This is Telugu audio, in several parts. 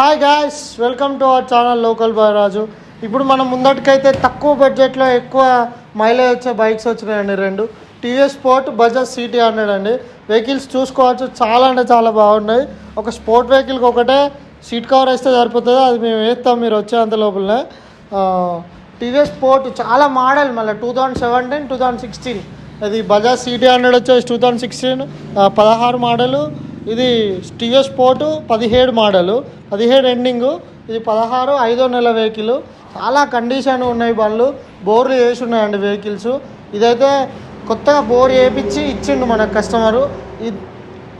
Hi guys welcome to our channel local boy Raju ఇప్పుడు మనం ముందటికైతే తక్కువ బడ్జెట్లో ఎక్కువ మైలేజ్ వచ్చే బైక్స్ వచ్చినాయండి రెండు. TVS sport Bajaj CT hundred అండి. వెహికల్స్ చూసుకోవచ్చు చాలా అంటే చాలా బాగున్నాయి. ఒక స్పోర్ట్ వెహికల్కి ఒకటే సీట్ కవర్ వేస్తే సరిపోతుంది. అది మేము వేస్తాం మీరు వచ్చేంత లోపలనే. టీవీఎస్ స్పోర్ట్ చాలా మోడల్ మళ్ళీ. Two thousand seventeen two thousand sixteen అది బజాజ్ సిటీ హండ్రెడ్ వచ్చేసి టూ థౌజండ్ సిక్స్టీన్ పదహారు మోడలు ఇది స్టియో స్పోర్టు పదిహేడు మోడలు పదిహేడు ఎండింగు ఇది పదహారు ఐదో నెల వెహికల్. చాలా కండిషన్ ఉన్నాయి బండ్లు బోర్లు వేసి ఉన్నాయండి వెహికల్స్. ఇదైతే కొత్తగా బోర్ వేయించి ఇచ్చిండు మన కస్టమరు. ఇది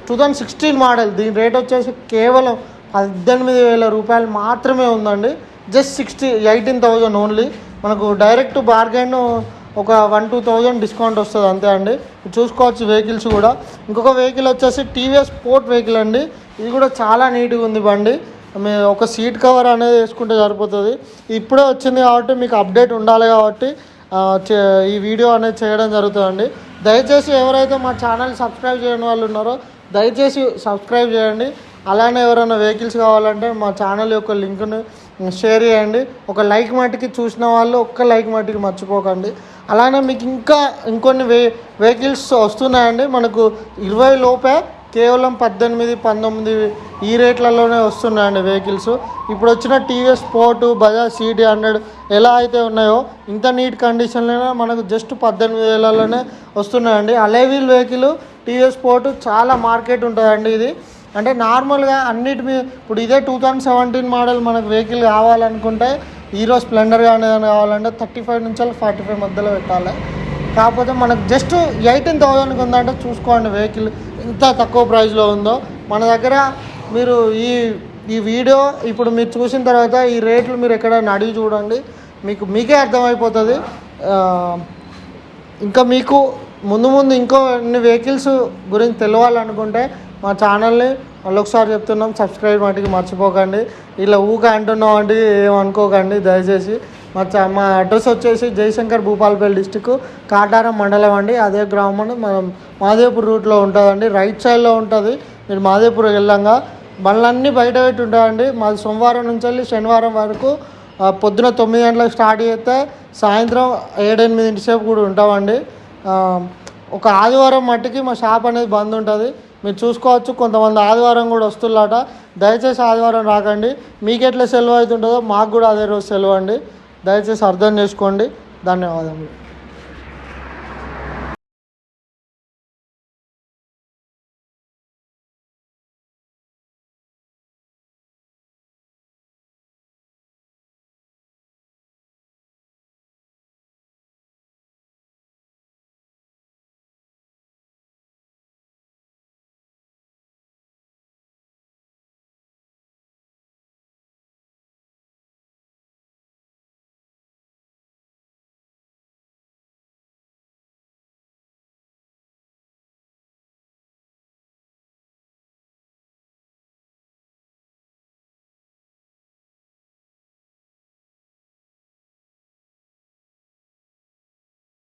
టూ థౌజండ్ సిక్స్టీన్ మోడల్ దీని రేట్ వచ్చేసి కేవలం పద్దెనిమిది వేల రూపాయలు మాత్రమే ఉందండి. Just sixty eighteen thousand only. మనకు డైరెక్ట్ బార్గెన్ ఒక వన్ టూ థౌజండ్ డిస్కౌంట్ వస్తుంది అంతే అండి. చూసుకోవచ్చు వెహికల్స్ కూడా. ఇంకొక వెహికల్ వచ్చేసి టీవీఎస్ స్పోర్ట్ వెహికల్ అండి. ఇది కూడా చాలా నీట్గా ఉంది బండి. మీ ఒక సీట్ కవర్ అనేది వేసుకుంటే సరిపోతుంది. ఇప్పుడే వచ్చింది కాబట్టి మీకు అప్డేట్ ఉండాలి కాబట్టి చే- ఈ వీడియో అనేది చేయడం జరుగుతుందండి. దయచేసి ఎవరైతే మా ఛానల్ సబ్స్క్రైబ్ చేయని వాళ్ళు ఉన్నారో దయచేసి సబ్స్క్రైబ్ చేయండి. అలానే ఎవరైనా వెహికల్స్ కావాలంటే మా ఛానల్ యొక్క లింక్ను షేర్ చేయండి. ఒక లైక్ మటుకి చూసిన వాళ్ళు ఒక్క లైక్ మట్టికి మర్చిపోకండి. అలానే మీకు ఇంకా ఇంకొన్ని వే వెహికల్స్ వస్తున్నాయండి. మనకు ఇరవై లోపే కేవలం పద్దెనిమిది పంతొమ్మిది ఈ రేట్లలోనే వస్తున్నాయండి వెహికల్స్. ఇప్పుడు వచ్చిన TVS sport Bajaj CT hundred ఎలా అయితే ఉన్నాయో ఇంత నీట్ కండిషన్లోనే మనకు జస్ట్ పద్దెనిమిది వేలలోనే వస్తున్నాయండి. Alloy wheel vehicle TVS sport చాలా మార్కెట్ ఉంటుందండి ఇది. అంటే నార్మల్గా అన్నిటి మీద ఇప్పుడు ఇదే టూ థౌజండ్ సెవెంటీన్ మోడల్ మనకు వెహికల్ కావాలనుకుంటే హీరో స్ప్లెండర్ కానీ ఏదైనా కావాలంటే థర్టీ ఫైవ్ నుంచి ఫార్టీ ఫైవ్ మధ్యలో పెట్టాలి. కాకపోతే మనకు జస్ట్ ఎయిటీన్ థౌజండ్కి ఉందంటే చూసుకోండి వెహికల్ ఎంత తక్కువ ప్రైస్లో ఉందో. మన దగ్గర మీరు ఈ ఈ వీడియో ఇప్పుడు మీరు చూసిన తర్వాత ఈ రేట్లు మీరు ఎక్కడైనా అడిగి చూడండి. మీకు మీకే అర్థమైపోతుంది. ఇంకా మీకు ముందు ముందు ఇంకో అన్ని వెహికల్స్ గురించి తెలియాలనుకుంటే మా ఛానల్ని మళ్ళొకసారి చెప్తున్నాం సబ్స్క్రైబ్ మటుకు మర్చిపోకండి. ఇలా ఊక అంటున్నాం అంటే ఏమనుకోకండి దయచేసి. మా మా అడ్రస్ వచ్చేసి జయశంకర్ భూపాలపల్లి డిస్టిక్ కాటారం మండలం అండి. అదే గ్రామం మనం మాదేపూర్ రూట్లో ఉంటుందండి. రైట్ సైడ్లో ఉంటుంది. మీరు మాదేపూర్ వెళ్ళంగా. బండ్లన్నీ బయట పెట్టి ఉంటాయండి. మాది సోమవారం నుంచి వెళ్ళి శనివారం వరకు పొద్దున తొమ్మిది గంటలకు స్టార్ట్ చేస్తే సాయంత్రం ఏడెనిమిదింటి సేపు కూడా ఉంటామండి. ఒక ఆదివారం మట్టికి మా షాప్ అనేది బంద్ ఉంటుంది. మీరు చూసుకోవచ్చు కొంతమంది ఆదివారం కూడా వస్తున్నట దయచేసి ఆదివారం రాకండి. మీకు ఎట్లా సెలవు అవుతుంటుందో మాకు కూడా అదే రోజు సెలవు అండి. దయచేసి అర్థం చేసుకోండి. ధన్యవాదములు.